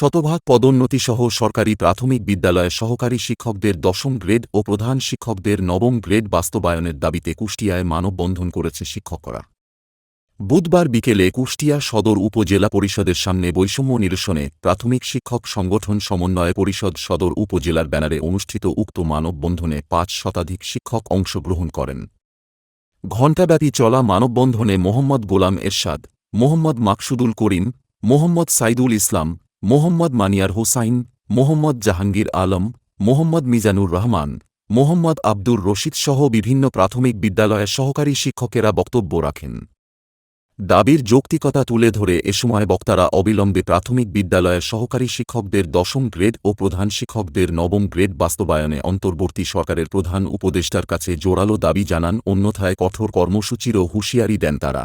শতভাগ পদোন্নতিসহ সরকারি প্রাথমিক বিদ্যালয়ে সহকারী শিক্ষকদের দশম গ্রেড ও প্রধান শিক্ষকদের নবম গ্রেড বাস্তবায়নের দাবিতে কুষ্টিয়ায় মানববন্ধন করেছে শিক্ষকরা। বুধবার বিকেলে কুষ্টিয়া সদর উপজেলা পরিষদের সামনে বৈষম্য নিরসনে প্রাথমিক শিক্ষক সংগঠন সমন্বয় পরিষদ সদর উপজেলার ব্যানারে অনুষ্ঠিত উক্ত মানববন্ধনে পাঁচ শতাধিক শিক্ষক অংশগ্রহণ করেন। ঘণ্টাব্যাপী চলা মানববন্ধনে মোহাম্মদ গোলাম এরশাদ, মোহাম্মদ মাকসুদুল করিম, মোহাম্মদ সাইদুল ইসলাম মোহাম্মদ মানিয়ার হোসাইন, মোহাম্মদ জাহাঙ্গীর আলম, মোহাম্মদ মিজানুর রহমান, মোহাম্মদ আব্দুর রশিদ সহ বিভিন্ন প্রাথমিক বিদ্যালয়ের সহকারী শিক্ষকেরা বক্তব্য রাখেন। দাবির যৌক্তিকতা তুলে ধরে এ সময় বক্তারা অবিলম্বে প্রাথমিক বিদ্যালয়ের সহকারী শিক্ষকদের দশম গ্রেড ও প্রধান শিক্ষকদের নবম গ্রেড বাস্তবায়নে অন্তর্বর্তী সরকারের প্রধান উপদেষ্টার কাছে জোরালো দাবি জানান, অন্যথায় কঠোর কর্মসূচিরও হুঁশিয়ারি দেন তারা।